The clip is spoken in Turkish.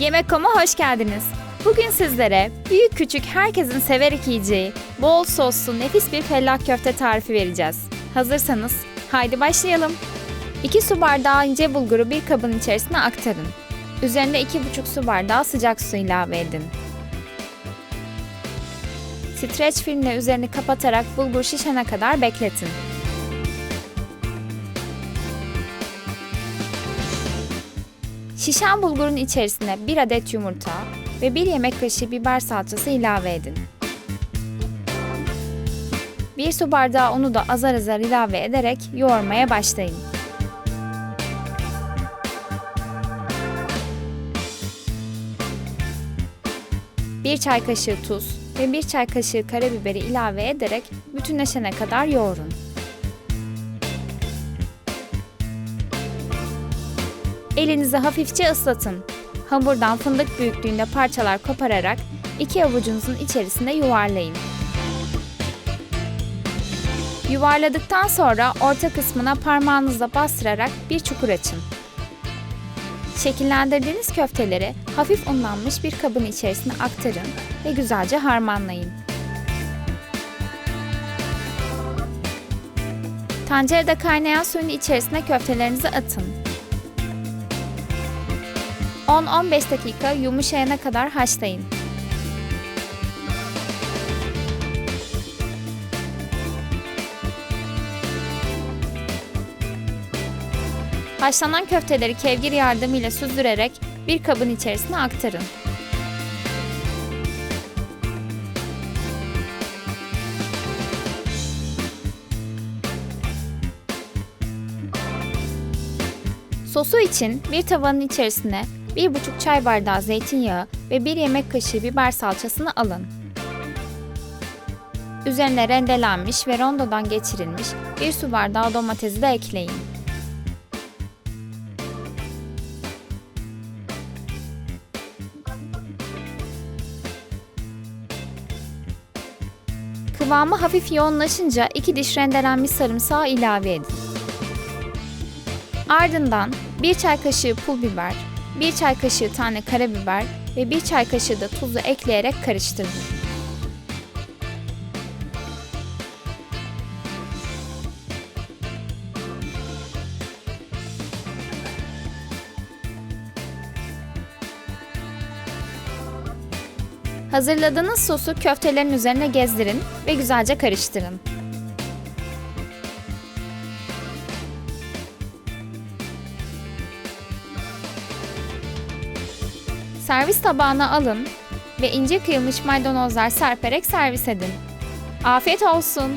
Yemek.com'a hoş geldiniz. Bugün sizlere büyük küçük herkesin severek yiyeceği bol soslu nefis bir fellah köfte tarifi vereceğiz. Hazırsanız haydi başlayalım. 2 su bardağı ince bulguru bir kabın içerisine aktarın. Üzerine 2,5 su bardağı sıcak su ilave edin. Streç filmle üzerini kapatarak bulgur şişene kadar bekletin. Şişen bulgurun içerisine 1 adet yumurta ve 1 yemek kaşığı biber salçası ilave edin. 1 su bardağı unu da azar azar ilave ederek yoğurmaya başlayın. Bir çay kaşığı tuz ve bir çay kaşığı karabiberi ilave ederek bütünleşene kadar yoğurun. Elinizi hafifçe ıslatın. Hamurdan fındık büyüklüğünde parçalar kopararak iki avucunuzun içerisinde yuvarlayın. Yuvarladıktan sonra orta kısmına parmağınızla bastırarak bir çukur açın. Şekillendirdiğiniz köfteleri hafif unlanmış bir kabın içerisine aktarın ve güzelce harmanlayın. Tencerede kaynayan suyun içerisine köftelerinizi atın. 10-15 dakika yumuşayana kadar haşlayın. Haşlanan köfteleri kevgir yardımıyla süzdürerek bir kabın içerisine aktarın. Sosu için bir tavanın içerisine 1,5 çay bardağı zeytinyağı ve 1 yemek kaşığı biber salçasını alın. Üzerine rendelenmiş ve rondodan geçirilmiş 1 su bardağı domatesi de ekleyin. Kıvamı hafif yoğunlaşınca 2 diş rendelenmiş sarımsağı ilave edin. Ardından 1 çay kaşığı pul biber, 1 çay kaşığı tane karabiber ve 1 çay kaşığı da tuzu ekleyerek karıştırın. Hazırladığınız sosu köftelerin üzerine gezdirin ve güzelce karıştırın. Servis tabağına alın ve ince kıyılmış maydanozlar serperek servis edin. Afiyet olsun.